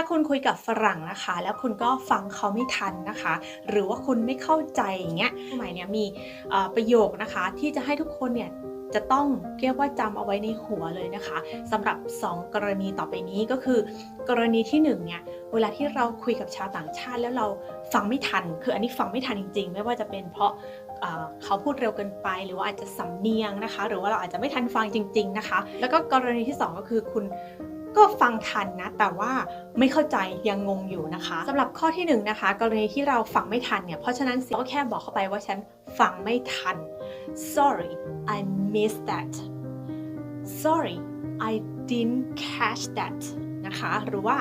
าคุณคุยกับฝรั่งนะคะ แล้วคุณก็ฟังเขาไม่ทันนะคะ หรือว่าคุณไม่เข้าใจอย่างเงี้ยหมายเนี่ยมีประโยคนะคะที่จะให้ทุกคนเนี่ยจะต้องเรียกว่าจำเอาไว้ในหัวเลยนะคะสำหรับ 2 กรณีต่อไปนี้ก็คือ กรณีที่1เนี่ยเวลาที่เราคุยกับชาวต่างชาติแล้วเราฟังไม่ทัน คืออันนี้ฟังไม่ทันจริง ๆ ไม่ว่าจะเป็นเพราะเอ่อเขาพูดเร็วเกินไป หรือว่าอาจจะสำเนียงนะคะ หรือว่าเราอาจจะไม่ทันฟังจริง ๆนะคะ แล้วก็กรณีที่ 2 ก็คือคุณ ก็ฟังทันนะ แต่ว่าไม่เข้าใจยังงงอยู่นะคะสำหรับข้อที่1นงนะคะกรณีที่เราฟังไม่ทันเนี่ย เพราะฉะนั้นก็แค่บอกเข้าไปว่าฉันฟังไม่ทัน sorry I missed that sorry I didn't catch that นะคะ หรือว่า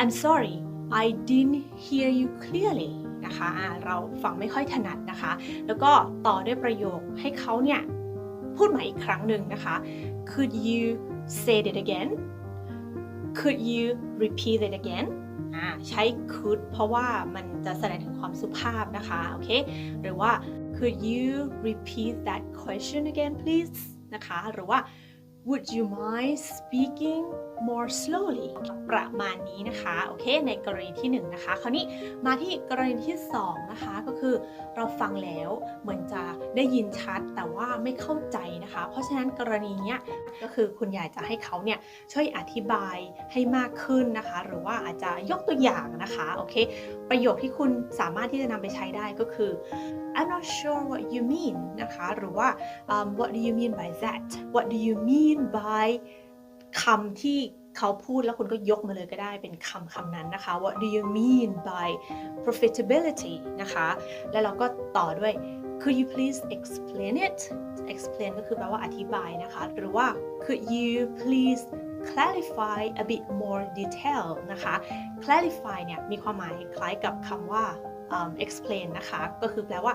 I'm sorry I didn't hear you clearly นะคะอ่าเราฟังไม่ค่อยถนัดนะคะ แล้วก็ต่อด้วยประโยคให้เขาเนี่ยพูดใหม่อีกครั้งหนึ่งนะคะ Could you say it again Could you repeat it again อ่าใช้ could เพราะว่ามันจะแสดงถึงความสุภาพนะคะ โอเค หรือว่า Could you repeat that question again please นะคะ หรือว่า Would you mind speaking more slowly ประมาณนี้นะคะ โอเค ในกรณีที่ 1 นะคะ คราวนี้มาที่กรณีที่ 2 นะคะ ก็คือเราฟังแล้วเหมือนจะได้ยินชัดแต่ว่าไม่เข้าใจนะคะ เพราะฉะนั้นกรณีเนี้ยก็คือคุณยากจะให้เขาเนี่ยช่วยอธิบายให้มากขึ้นนะคะ หรือว่าอาจจะยกตัวอย่างนะคะ โอเค ประโยคที่คุณสามารถที่จะนำไปใช้ได้ก็คือ I'm not sure what you mean นะคะหรือว่า um, what do you mean by that what do you mean by คำที่เขาพูดแล้วคุณก็ยกมาเลยก็ได้เป็นคำคำนั้นนะคะ what do you mean by profitability นะคะ แล้วเราก็ต่อด้วย could you please explain it explain ก็คือแปลว่าอธิบายนะคะ หรือว่า could you please clarify a bit more detail นะคะ clarify เนี่ยมีความหมายคล้ายกับคำว่า explain นะคะ ก็คือแปลว่า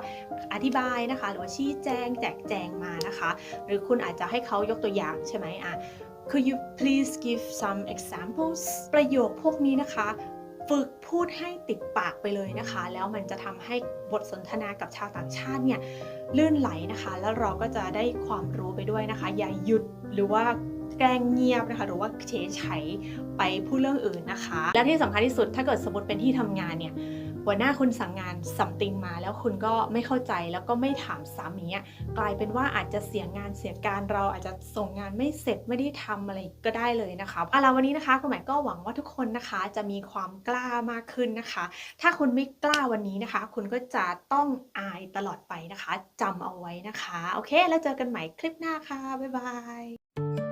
อธิบายนะคะ หรือว่าชี้แจงแจกแจงมานะคะ หรือคุณอาจจะให้เขายกตัวอย่างใช่ไหมอะ Could you please give some examples ประโยคพวกนี้นะคะ ฝึกพูดให้ติดปากไปเลยนะคะ แล้วมันจะทำให้บทสนทนากับชาวต่างชาติเนี่ยลื่นไหลนะคะ แล้วเราก็จะได้ความรู้ไปด้วยนะคะ อย่าหยุดหรือว่าแกล้งเงียบนะคะ หรือว่าเฉยเฉไปพูดเรื่องอื่นนะคะ และที่สำคัญที่สุดถ้าเกิดสมมติเป็นที่ทำงานเนี่ย หัวหน้าคุณสั่งงานสัมติงมาแล้วคุณก็ไม่เข้าใจแล้วก็ไม่ถามซ้ำอย่างเงี้ยกลายเป็นว่าอาจจะเสียงานเสียการเราอาจจะส่งงานไม่เสร็จไม่ได้ทำอะไรก็ได้เลยนะคะเอาละวันนี้นะคะคุณหมายก็หวังว่าทุกคนนะคะจะมีความกล้ามากขึ้นนะคะ ถ้าคุณไม่กล้าวันนี้นะคะ คุณก็จะต้องอายตลอดไปนะคะจำเอาไว้นะคะ โอเค แล้วเจอกันใหม่คลิปหน้าค่ะบ๊ายบาย